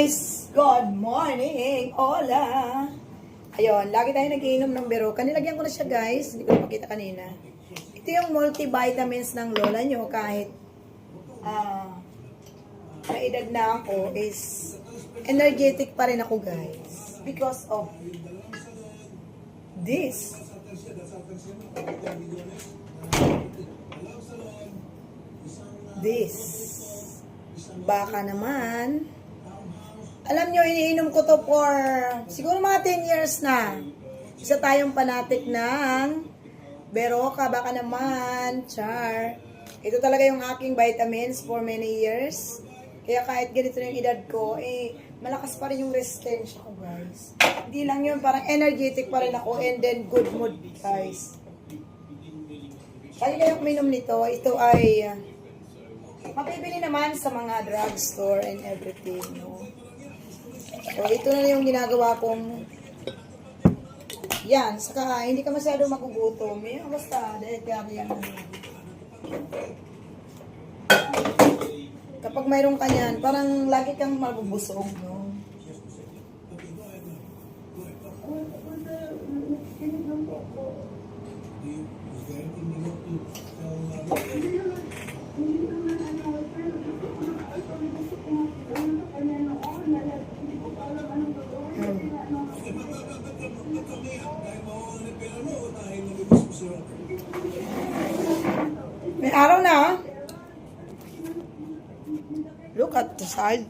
guys! Good morning! Hola! Ayun, lagi tayo nagiinom ng bero. Kanilagyan ko na siya guys. Hindi ko na makita kanina. Ito yung multivitamins ng lola nyo kahit ah may edad na ako is energetic pa rin ako guys. Because of this. This. Baka naman. Alam nyo, iniinom ko to for siguro mga 10 years na. Isa tayong panatik ng Beroka, baka naman, char. Ito talaga yung aking vitamins for many years. Kaya kahit ganito na yung edad ko, eh, malakas pa rin yung resistensya ko, guys. Hindi lang yun, parang energetic pa rin ako and then good mood, guys. Kaya kayo uminom nito, ito ay uh, mapibili naman sa mga drugstore and everything, no? So, ito na yung ginagawa kong yan, saka hindi ka masyado magugutom. Eh, basta, dahil yan. Kapag mayroon ka niyan, parang lagi kang mabubusog, no? May araw na, ah. Look at the side.